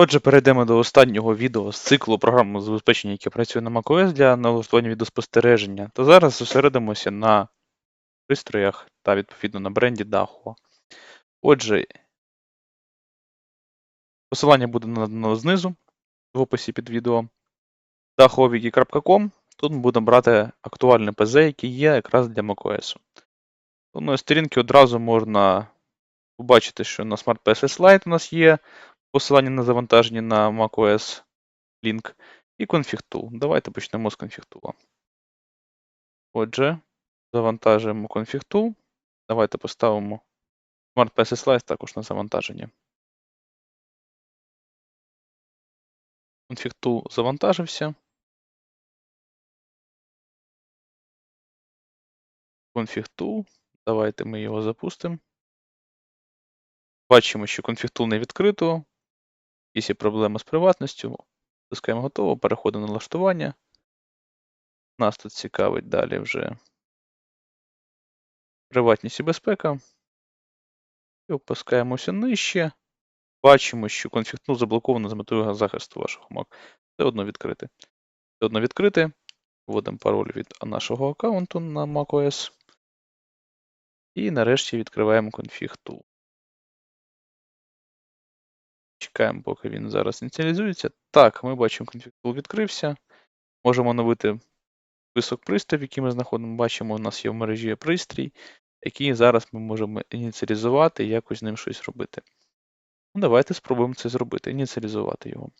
Отже, перейдемо до останнього відео з циклу програмного забезпечення, яке працює на macOS для налаштування відеоспостереження. То зараз зосередимося на пристроях та відповідно на бренді Dahua. Отже, посилання буде надано знизу в описі під відео. dahuawiki.com. Тут ми будемо брати актуальний ПЗ, який є якраз для macOS. З одної сторінки одразу можна побачити, що на Smart PSS Lite у нас є посилання на завантаження на macOS Link і Config Tool. Давайте почнемо з Config Tool. Отже, завантажуємо Config Tool. Давайте поставимо Smart PSS Lite також на завантаження. Config Tool завантажився. Config Tool. Давайте ми його запустимо. Бачимо, що Config Tool не відкрито. Якісь є проблеми з приватністю. Тискаємо готово, переходимо на налаштування. Нас тут цікавить далі вже приватність і безпека. І опускаємося нижче. Бачимо, що Config Tool заблоковано з метою захисту вашого Mac. Все одно відкрити. Все одно відкрити. Вводимо пароль від нашого аккаунту на macOS. І нарешті відкриваємо Config Tool. Чекаємо, поки він зараз ініціалізується. Так, ми бачимо, Tool відкрився. Можемо оновити список пристроїв, які ми знаходимо. Бачимо, у нас є в мережі пристрій, який зараз ми можемо ініціалізувати і якось з ним щось робити. Ну, Давайте спробуємо це зробити, ініціалізувати його.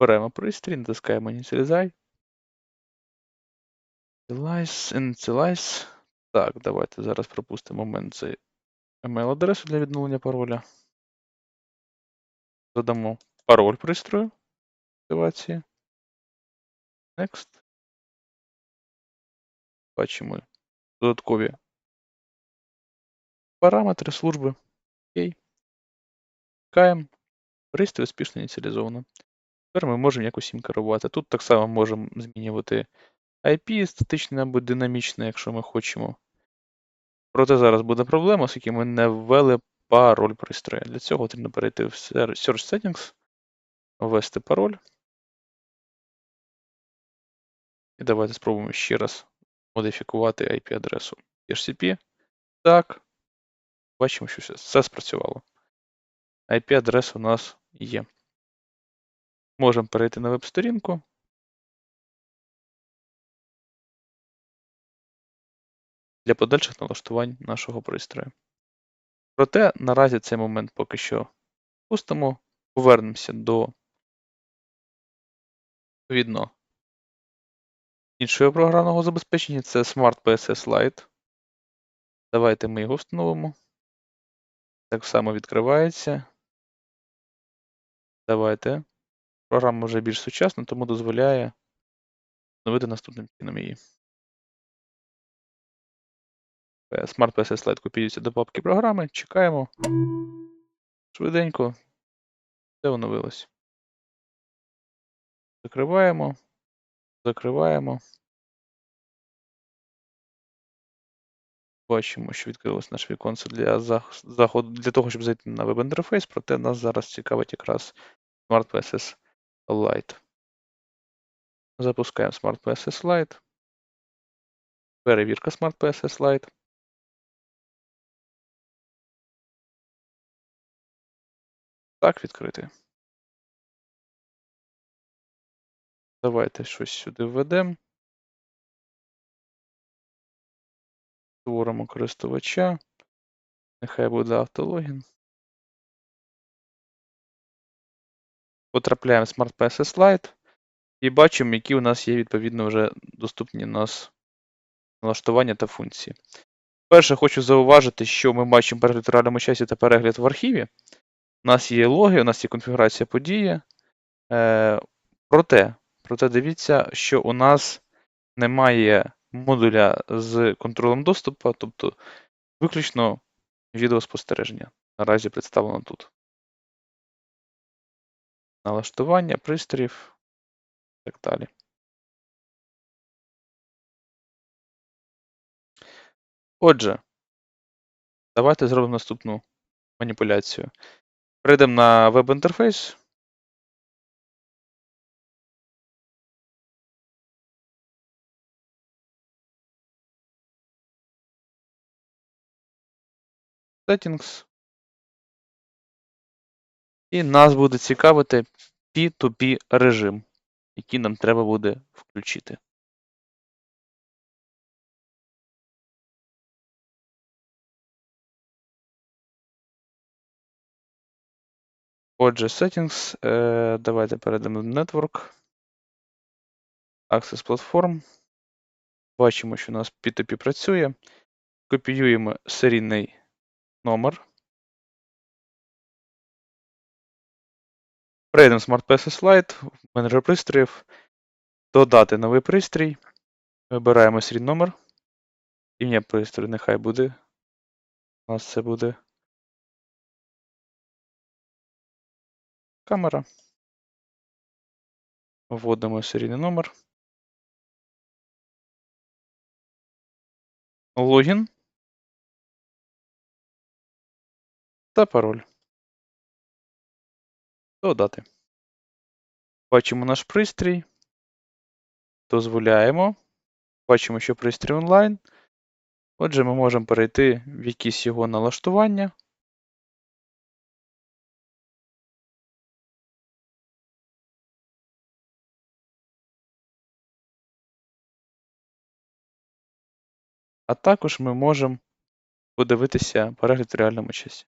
Беремо пристрій, натискаємо Initialize. Initialize, Initialize. Так, давайте зараз пропустимо момент це email-адресу для відновлення пароля. Задамо пароль пристрою активації. Next. Бачимо додаткові параметри служби. Окей. Чекаємо. Пристрій успішно ініціалізовано. Тепер ми можемо якось їм керувати. Тут так само можемо змінювати IP, статичне або динамічне, якщо ми хочемо. Проте зараз буде проблема, оскільки ми не ввели пароль пристрою. Для цього потрібно перейти в Search Settings, ввести пароль. І давайте спробуємо ще раз модифікувати IP-адресу DHCP. Так. Бачимо, що все, все спрацювало. IP-адреса у нас є. Можемо перейти на веб-сторінку. Для подальших налаштувань нашого пристрою. Проте наразі цей момент поки що пустимо. Повернемося до відповідно іншого програмного забезпечення. Це Smart PSS Lite. Давайте ми його встановимо. Так само відкривається. Давайте. Програма вже більш сучасна, тому дозволяє встановити наступним чином її. Е, Smart PSS Lite копіюється до папки програми. Чекаємо. Швиденько. Все оновилось. Закриваємо. Закриваємо. Бачимо, що відкрилось наше віконце для заходу для того, щоб зайти на веб-інтерфейс, проте нас зараз цікавить якраз Smart PSS Lite. Запускаємо Smart PSS Lite. Перевірка Smart PSS Lite. Так, відкрити. Давайте щось сюди введемо. Створимо користувача. Нехай буде автологін. Потрапляємо в Smart PSS Lite і бачимо, які у нас є відповідно вже доступні у нас налаштування та функції. Перше, хочу зауважити, що ми бачимо перегляд в реальному часі та перегляд в архіві. У нас є логи, у нас є конфігурація події. Е, проте, проте дивіться, що у нас немає модуля з контролем доступу, тобто виключно відеоспостереження. Наразі представлено тут. Налаштування пристроїв і так далі. Отже, давайте зробимо наступну маніпуляцію. Перейдемо на веб-інтерфейс. Settings. І нас буде цікавити P2P режим, який нам треба буде включити. Отже, Settings. Е, давайте перейдемо в Network. Access Platform. Бачимо, що у нас P2P працює. Копіюємо серійний номер. Перейдемо в Smart PC Slide, менеджер пристроїв, додати новий пристрій. Вибираємо серійний номер. Ім'я пристрою нехай буде. У нас це буде камера. Вводимо серійний номер. Логін. Та пароль. Додати. Бачимо наш пристрій. Дозволяємо. Бачимо, що пристрій онлайн. Отже, ми можемо перейти в якісь його налаштування. А також ми можемо подивитися перегляд в реальному часі.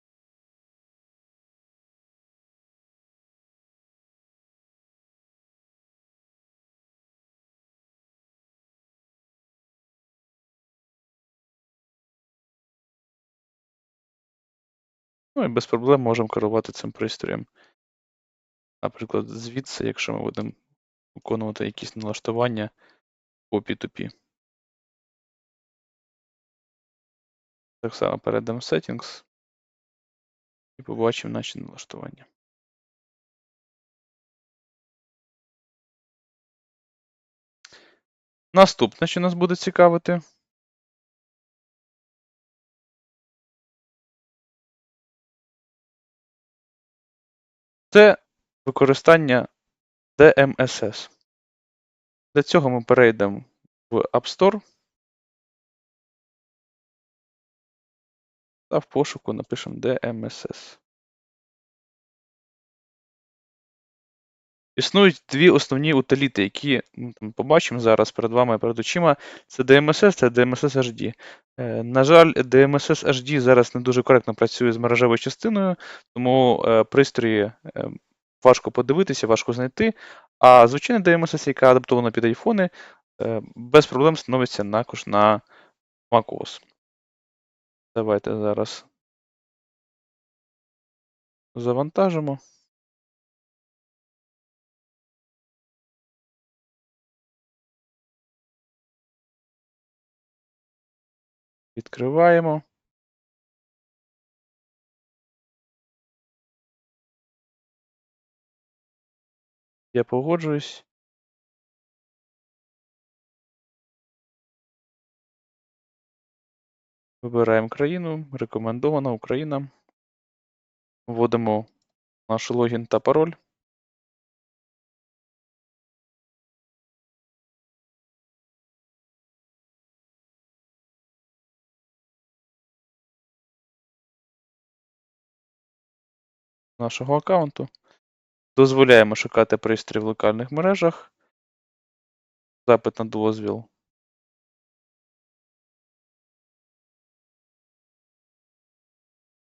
Ну і без проблем можемо керувати цим пристроєм. Наприклад, звідси, якщо ми будемо виконувати якісь налаштування по P2P. Так само перейдемо в Settings і побачимо наші налаштування. Наступне, що нас буде цікавити. Це використання DMSS. Для цього ми перейдемо в App Store та в пошуку напишемо DMSS. Існують дві основні утиліти, які ми там побачимо зараз перед вами перед очима. Це DMSS та DMSS HD. Е, На жаль, DMSS HD зараз не дуже коректно працює з мережевою частиною, тому е, пристрої е, важко подивитися, важко знайти. А звичайний DMSS, яка адаптована під айфони, е, без проблем становиться також на macOS. Давайте зараз завантажимо. Відкриваємо. Я погоджуюсь. Вибираємо країну, рекомендована Україна. Вводимо наш логін та пароль. нашого аккаунту. Дозволяємо шукати пристрій в локальних мережах. Запит на дозвіл.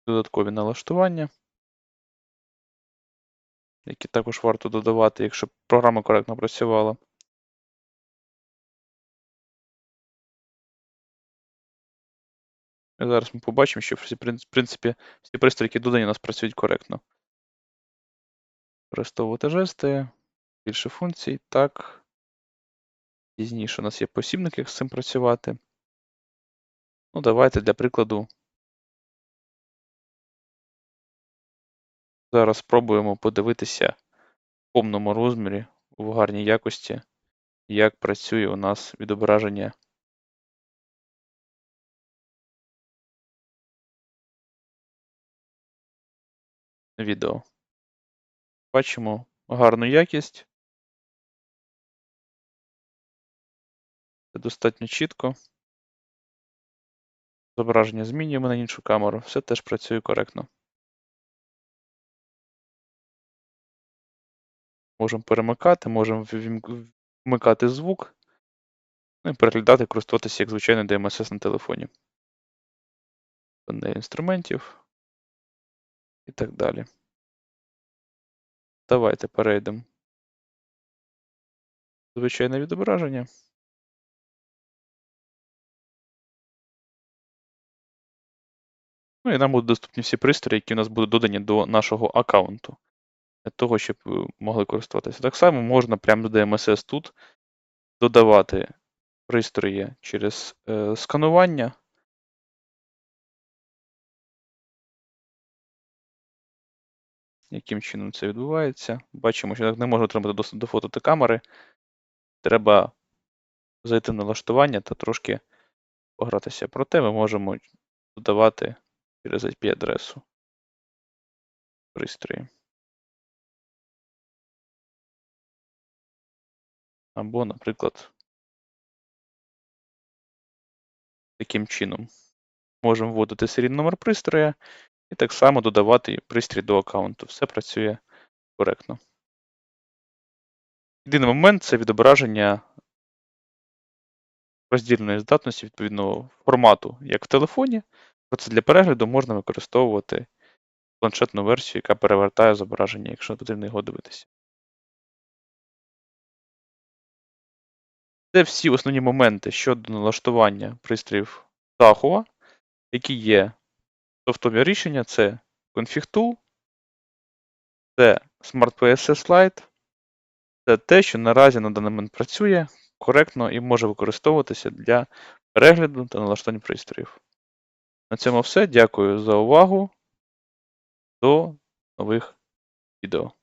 Додаткові налаштування, які також варто додавати, якщо програма коректно працювала. Зараз ми побачимо, що всі, в принципі, всі пристрої, додані, у нас працюють коректно. Використовувати жести, більше функцій, так. Пізніше у нас є посібник, як з цим працювати. Ну, давайте для прикладу. Зараз спробуємо подивитися в повному розмірі, в гарній якості, як працює у нас відображення відео. Бачимо гарну якість. Це достатньо чітко. Зображення змінюємо на іншу камеру. Все теж працює коректно. Можемо перемикати, можемо вмикати звук. Ну і переглядати, користуватися як звичайний DMSS на телефоні. Панель інструментів і так далі. Давайте перейдемо. Звичайне відображення. Ну і нам будуть доступні всі пристрої, які у нас будуть додані до нашого аккаунту. Для того, щоб ви могли користуватися. Так само можна прямо до DMSS тут додавати пристрої через е, сканування. Яким чином це відбувається? Бачимо, що не можна отримати доступ до фото та камери. Треба зайти в налаштування та трошки погратися. Проте ми можемо додавати через IP-адресу пристрої. Або, наприклад, таким чином. Можемо вводити серійний номер пристроя і так само додавати пристрій до аккаунту. Все працює коректно. Єдиний момент це відображення роздільної здатності відповідного формату, як в телефоні. Проте для перегляду можна використовувати планшетну версію, яка перевертає зображення, якщо потрібно його дивитися. Це всі основні моменти щодо налаштування пристроїв Tahoe, які є софтові рішення, це Config Tool, це SmartPSS Lite, це те, що наразі на даний момент працює коректно і може використовуватися для перегляду та налаштування пристроїв. На цьому все. Дякую за увагу. До нових відео.